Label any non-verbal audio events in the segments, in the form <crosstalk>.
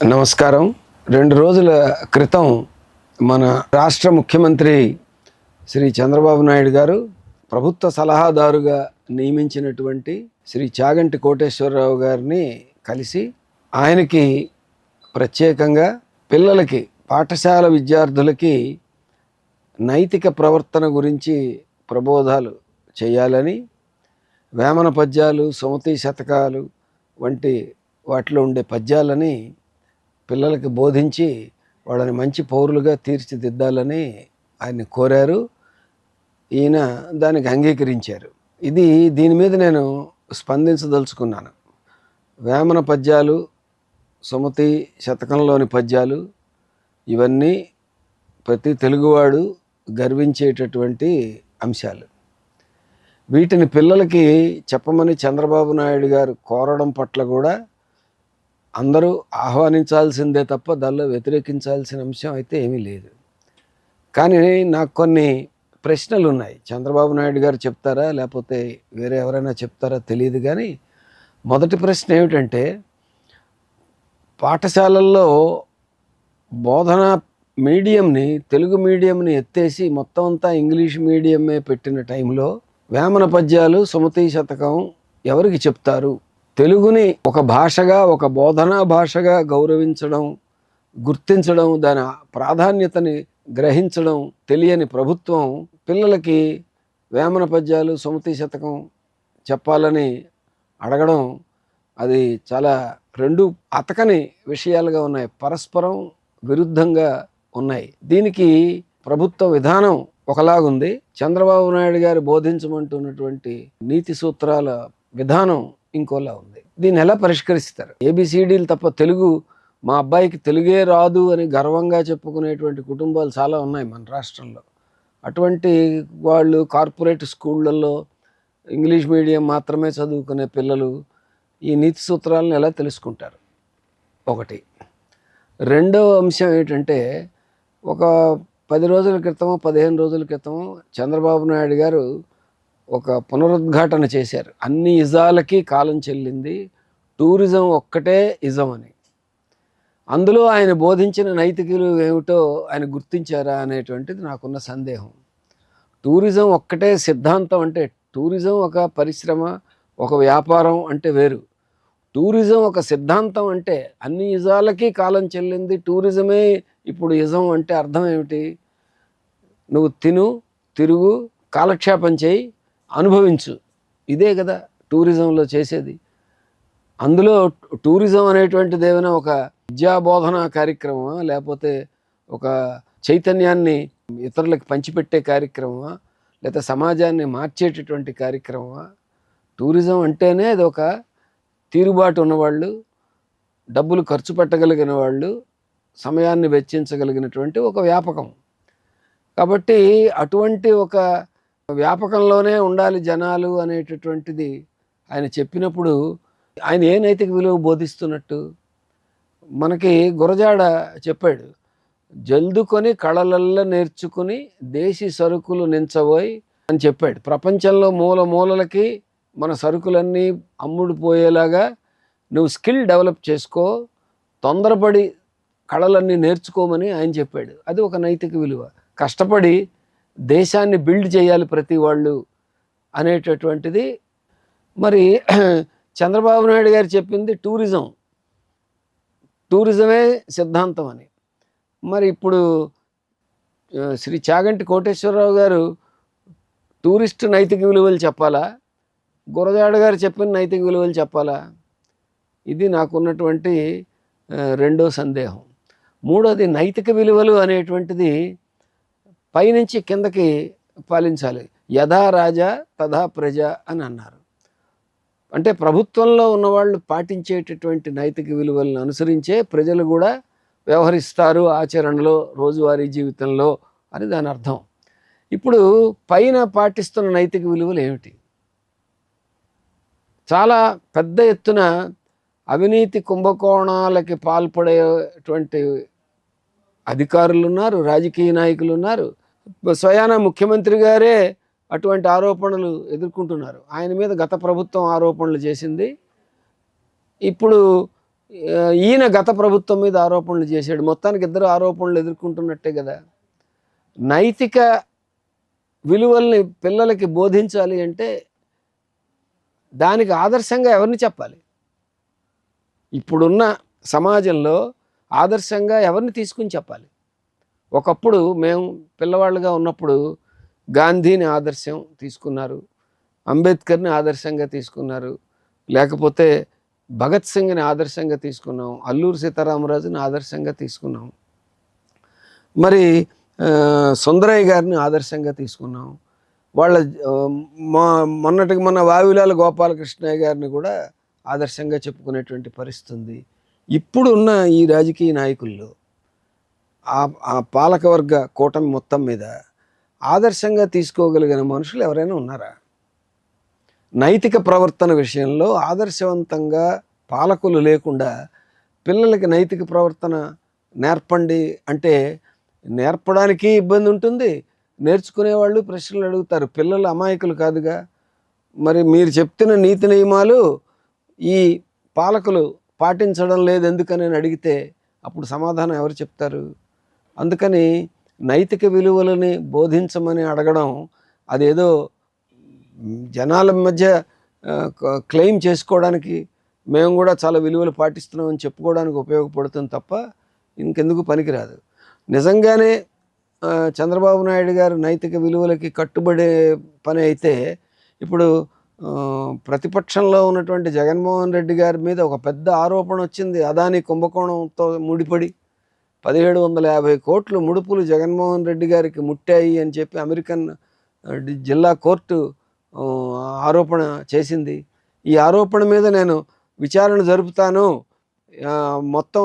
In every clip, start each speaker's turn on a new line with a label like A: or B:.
A: నమస్కారం. రెండు రోజుల క్రితం మన రాష్ట్ర ముఖ్యమంత్రి శ్రీ చంద్రబాబు నాయుడు గారు ప్రభుత్వ సలహాదారుగా నియమించినటువంటి శ్రీ చాగంటి కోటేశ్వరరావు గారిని కలిసి ఆయనకి ప్రత్యేకంగా పిల్లలకి పాఠశాల విద్యార్థులకి నైతిక ప్రవర్తన గురించి ప్రబోధాలు చేయాలని వేమన పద్యాలు సుమతి శతకాలు వంటి వాటిలో ఉండే పద్యాలని పిల్లలకి బోధించి వాళ్ళని మంచి పౌరులుగా తీర్చిదిద్దాలని ఆయన్ని కోరారు. ఈయన దానికి అంగీకరించారు. ఇది దీని మీద నేను స్పందించదలుచుకున్నాను. వేమన పద్యాలు సుమతి శతకంలోని పద్యాలు ఇవన్నీ ప్రతి తెలుగువాడు గర్వించేటటువంటి అంశాలు. వీటిని పిల్లలకి చెప్పమని చంద్రబాబు నాయుడు గారు కోరడం పట్ల కూడా అందరూ ఆహ్వానించాల్సిందే తప్ప దానిలో వ్యతిరేకించాల్సిన అంశం అయితే ఏమీ లేదు. కానీ నాకు కొన్ని ప్రశ్నలు ఉన్నాయి చంద్రబాబు నాయుడు గారు చెప్తారా? లేకపోతే వేరే ఎవరైనా చెప్తారా? తెలియదు కానీ మొదటి ప్రశ్న ఏమిటంటే పాఠశాలల్లో బోధన మీడియంని తెలుగు మీడియంని ఎత్తేసి మొత్తం అంతా ఇంగ్లీష్ మీడియమే పెట్టిన టైంలో వేమన పద్యాలు సుమతి శతకం ఎవరికి చెప్తారు? తెలుగుని ఒక భాషగా ఒక బోధనా భాషగా గౌరవించడం గుర్తించడం దాని ప్రాధాన్యతని గ్రహించడం తెలియని ప్రభుత్వం పిల్లలకి వేమన పద్యాలు సుమతి శతకం చెప్పాలని అడగడం అది చాలా రెండు అతకని విషయాలుగా ఉన్నాయి. పరస్పరం విరుద్ధంగా ఉన్నాయి. దీనికి ప్రభుత్వ విధానం ఒకలాగుంది. చంద్రబాబు నాయుడు గారు బోధించమంటున్నటువంటి నీతి సూత్రాల విధానం ఇంకోలా ఉంది. దీన్ని ఎలా పరిష్కరిస్తారు? ఏబిసిడీలు తప్ప తెలుగు మా అబ్బాయికి తెలుగే రాదు అని గర్వంగా చెప్పుకునేటువంటి కుటుంబాలు చాలా ఉన్నాయి మన రాష్ట్రంలో. అటువంటి వాళ్ళు కార్పొరేట్ స్కూళ్ళల్లో ఇంగ్లీష్ మీడియం మాత్రమే చదువుకునే పిల్లలు ఈ నీతి సూత్రాలను ఎలా తెలుసుకుంటారు? ఒకటి. రెండో అంశం ఏంటంటే ఒక పది రోజుల క్రితం పదిహేను రోజుల క్రితం చంద్రబాబు నాయుడు గారు ఒక పునరుద్ఘాటన చేశారు. అన్ని ఇజాలకి కాలం చెల్లింది. టూరిజం ఒక్కటే ఇజం అని. అందులో ఆయన బోధించిన నైతికలు ఏమిటో ఆయన గుర్తించారా అనేటువంటిది నాకున్న సందేహం. టూరిజం ఒక్కటే సిద్ధాంతం అంటే టూరిజం ఒక పరిశ్రమ ఒక వ్యాపారం అంటే వేరు. టూరిజం ఒక సిద్ధాంతం అంటే అన్ని ఇజాలకి కాలం చెల్లింది టూరిజమే ఇప్పుడు ఇజం అంటే అర్థం ఏమిటి? నువ్వు తిను తిరుగు కాలక్షేపం చేయి అనుభవించు. ఇదే కదా టూరిజంలో చేసేది. అందులో టూరిజం అనేటువంటిది ఏమైనా ఒక విద్యాబోధన కార్యక్రమమా? లేకపోతే ఒక చైతన్యాన్ని ఇతరులకు పంచిపెట్టే కార్యక్రమమా? లేదా సమాజాన్ని మార్చేటటువంటి కార్యక్రమమా? టూరిజం అంటేనే అది ఒక తీరుబాటు ఉన్నవాళ్ళు డబ్బులు ఖర్చు పెట్టగలిగిన వాళ్ళు సమయాన్ని వెచ్చించగలిగినటువంటి ఒక వ్యాపకం. కాబట్టి అటువంటి ఒక వ్యాపకంలోనే ఉండాలి జనాలు అనేటటువంటిది ఆయన చెప్పినప్పుడు ఆయన ఏ నైతిక విలువ బోధిస్తున్నట్టు మనకి గురజాడ చెప్పాడు జల్దుకొని కళలల్లో నేర్చుకుని దేశీ సరుకులు నించబోయి అని చెప్పాడు. ప్రపంచంలో మూల మూలలకి మన సరుకులన్నీ అమ్ముడు పోయేలాగా నువ్వు స్కిల్ డెవలప్ చేసుకో తొందరపడి కళలన్నీ నేర్చుకోమని ఆయన చెప్పాడు. అది ఒక నైతిక విలువ. కష్టపడి దేశాన్ని బిల్డ్ చేయాలి ప్రతి వాళ్ళు అనేటటువంటిది. మరి <clears throat> చంద్రబాబు నాయుడు గారు చెప్పింది టూరిజం. టూరిజమే సిద్ధాంతం అని. మరి ఇప్పుడు శ్రీ చాగంటి కోటేశ్వరరావు గారు టూరిస్ట్ నైతిక విలువలు చెప్పాలా? గురజాడ గారు చెప్పిన నైతిక విలువలు చెప్పాలా? ఇది నాకున్నటువంటి రెండో సందేహం. మూడోది నైతిక విలువలు అనేటువంటిది పైనుంచి కిందకి పాలించాలి. యథా రాజా తథా ప్రజ అని అన్నారు. అంటే ప్రభుత్వంలో ఉన్నవాళ్ళు పాటించేటటువంటి నైతిక విలువలను అనుసరించే ప్రజలు కూడా వ్యవహరిస్తారు ఆచరణలో రోజువారీ జీవితంలో అని దాని అర్థం. ఇప్పుడు పైన పాటిస్తున్న నైతిక విలువలు ఏమిటి? చాలా పెద్ద ఎత్తున అవినీతి కుంభకోణాలకి పాల్పడేటువంటి అధికారులు ఉన్నారు రాజకీయ నాయకులు ఉన్నారు స్వయాన ముఖ్యమంత్రి గారే అటువంటి ఆరోపణలు ఎదుర్కొంటున్నారు. ఆయన మీద గత ప్రభుత్వం ఆరోపణలు చేసింది. ఇప్పుడు ఈయన గత ప్రభుత్వం మీద ఆరోపణలు చేశాడు. మొత్తానికి ఇద్దరు ఆరోపణలు ఎదుర్కొంటున్నట్టే కదా. నైతిక విలువల్ని పిల్లలకి బోధించాలి అంటే దానికి ఆదర్శంగా ఎవరిని చెప్పాలి? ఇప్పుడున్న సమాజంలో ఆదర్శంగా ఎవరిని తీసుకుని చెప్పాలి? ఒకప్పుడు మేము పిల్లవాళ్ళుగా ఉన్నప్పుడు గాంధీని ఆదర్శం తీసుకున్నారు అంబేద్కర్ని ఆదర్శంగా తీసుకున్నారు లేకపోతే భగత్ సింగ్ని ఆదర్శంగా తీసుకున్నాం అల్లూరు సీతారామరాజుని ఆదర్శంగా తీసుకున్నాం. మరి సుందరయ్య గారిని ఆదర్శంగా తీసుకున్నాం. వాళ్ళ మా మొన్నటికి మొన్న వావిలాల గోపాలకృష్ణయ్య గారిని కూడా ఆదర్శంగా చెప్పుకునేటువంటి పరిస్థితి ఉంది ఇప్పుడున్న ఈ రాజకీయ నాయకుల్లో ఆ ఆ పాలకవర్గ కూటమి మొత్తం మీద ఆదర్శంగా తీసుకోగలిగిన మనుషులు ఎవరైనా ఉన్నారా? నైతిక ప్రవర్తన విషయంలో ఆదర్శవంతంగా పాలకులు లేకుండా పిల్లలకి నైతిక ప్రవర్తన నేర్పండి అంటే నేర్పడానికి ఇబ్బంది ఉంటుంది. నేర్చుకునేవాళ్ళు ప్రశ్నలు అడుగుతారు. పిల్లలు అమాయకులు కాదుగా. మరి మీరు చెప్తున్న నీతి నియమాలు ఈ పాలకులు పాటించడం లేదు ఎందుకని అడిగితే అప్పుడు సమాధానం ఎవరు చెప్తారు? అందుకని నైతిక విలువలని బోధించమని అడగడం అదేదో జనాల మధ్య క్లెయిమ్ చేసుకోవడానికి మేము కూడా చాలా విలువలు పాటిస్తున్నామని చెప్పుకోవడానికి ఉపయోగపడుతుంది తప్ప ఇంకెందుకు పనికిరాదు. నిజంగానే చంద్రబాబు నాయుడు గారు నైతిక విలువలకి కట్టుబడే పని అయితే ఇప్పుడు ప్రతిపక్షంలో ఉన్నటువంటి జగన్మోహన్ రెడ్డి గారి మీద ఒక పెద్ద ఆరోపణ వచ్చింది. అదాని కుంభకోణంతో ముడిపడి పదిహేడు వందల యాభై కోట్లు ముడుపులు జగన్మోహన్ రెడ్డి గారికి ముట్టాయి అని చెప్పి అమెరికన్ జిల్లా కోర్టు ఆరోపణ చేసింది. ఈ ఆరోపణ మీద నేను విచారణ జరుపుతాను. మొత్తం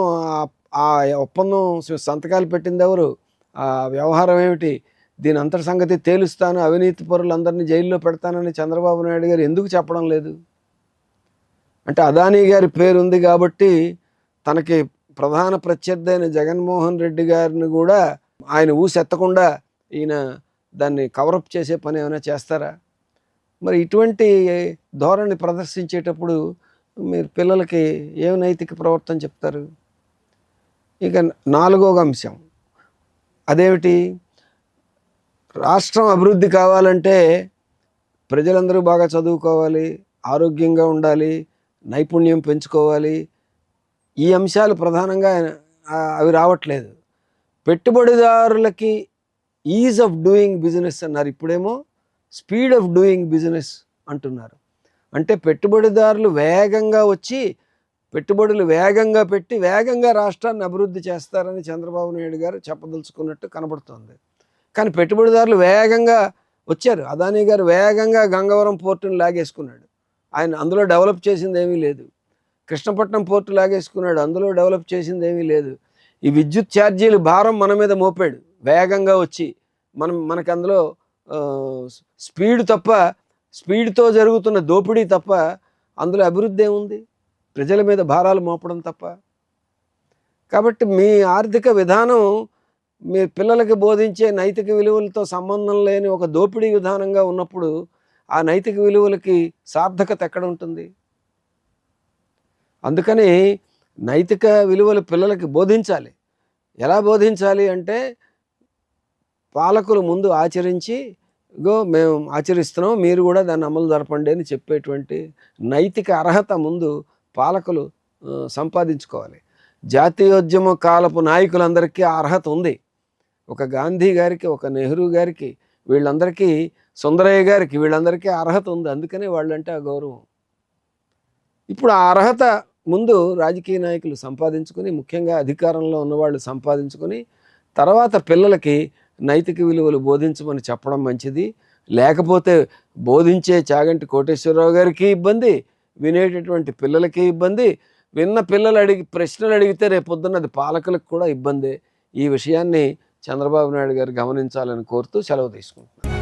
A: ఆ- ఒప్పందం సంతకాలు పెట్టింది ఎవరు? ఆ వ్యవహారం ఏమిటి? దీని అంతటి సంగతి తేలుస్తాను అవినీతి పరులందరినీ జైల్లో పెడతానని చంద్రబాబు నాయుడు గారు ఎందుకు చెప్పడం లేదు? అంటే అదానీ గారి పేరు ఉంది కాబట్టి తనకి ప్రధాన ప్రత్యర్థి అయిన జగన్మోహన్ రెడ్డి గారిని కూడా ఆయన ఊసెత్తకుండా ఈయన దాన్ని కవరప్ చేసే పని ఏమైనా చేస్తారా? మరి ఇటువంటి ధోరణి ప్రదర్శించేటప్పుడు మీరు పిల్లలకి ఏ నైతిక ప్రవర్తన చెప్తారు? ఇక నాలుగవ అంశం. అదేమిటి? రాష్ట్రం అభివృద్ధి కావాలంటే ప్రజలందరూ బాగా చదువుకోవాలి ఆరోగ్యంగా ఉండాలి నైపుణ్యం పెంచుకోవాలి ఈ అంశాలు ప్రధానంగా అవి రావట్లేదు. పెట్టుబడిదారులకి ఈజ్ ఆఫ్ డూయింగ్ బిజినెస్ అన్నారు. ఇప్పుడేమో స్పీడ్ ఆఫ్ డూయింగ్ బిజినెస్ అంటున్నారు. అంటే పెట్టుబడిదారులు వేగంగా వచ్చి పెట్టుబడులు వేగంగా పెట్టి వేగంగా రాష్ట్రాన్ని అభివృద్ధి చేస్తారని చంద్రబాబు నాయుడు గారు చెప్పదలుచుకున్నట్టు కనబడుతోంది. కానీ పెట్టుబడిదారులు వేగంగా వచ్చారు. అదానీ గారు వేగంగా గంగవరం పోర్టును లాగేసుకున్నాడు. ఆయన అందులో డెవలప్ చేసింది ఏమీ లేదు. కృష్ణపట్నం పోర్టు లాగేసుకున్నాడు. అందులో డెవలప్ చేసింది ఏమీ లేదు. ఈ విద్యుత్ ఛార్జీలు భారం మన మీద మోపాడు. వేగంగా వచ్చి మనం మనకు అందులో స్పీడ్ తప్ప స్పీడ్తో జరుగుతున్న దోపిడీ తప్ప అందులో అభివృద్ధి ఏముంది? ప్రజల మీద భారాలు మోపడం తప్ప. కాబట్టి మీ ఆర్థిక విధానం మీ పిల్లలకి బోధించే నైతిక విలువలతో సంబంధం లేని ఒక దోపిడీ విధానంగా ఉన్నప్పుడు ఆ నైతిక విలువలకి సార్థకత ఎక్కడ ఉంటుంది? అందుకని నైతిక విలువలు పిల్లలకి బోధించాలి. ఎలా బోధించాలి అంటే పాలకులు ముందు ఆచరించి గో మేము ఆచరిస్తున్నాం మీరు కూడా దాన్ని అమలు జరపండి అని చెప్పేటువంటి నైతిక అర్హత ముందు పాలకులు సంపాదించుకోవాలి. జాతీయోద్యమ కాలపు నాయకులందరికీ ఆ అర్హత ఉంది. ఒక గాంధీ గారికి ఒక నెహ్రూ గారికి వీళ్ళందరికీ సుందరయ్య గారికి వీళ్ళందరికీ అర్హత ఉంది. అందుకనే వాళ్ళంటే ఆ గౌరవం. ఇప్పుడు ఆ అర్హత ముందు రాజకీయ నాయకులు సంపాదించుకొని ముఖ్యంగా అధికారంలో ఉన్నవాళ్ళు సంపాదించుకొని తర్వాత పిల్లలకి నైతిక విలువలు బోధించమని చెప్పడం మంచిది. లేకపోతే బోధించే చాగంటి కోటేశ్వరరావు గారికి ఇబ్బంది వినేటటువంటి పిల్లలకి ఇబ్బంది విన్న పిల్లలు అడిగి ప్రశ్నలు అడిగితే రేపు అది పాలకులకు కూడా ఇబ్బంది. ఈ విషయాన్ని చంద్రబాబు నాయుడు గారు గమనించాలని కోరుతూ సెలవు తీసుకుంటున్నాను.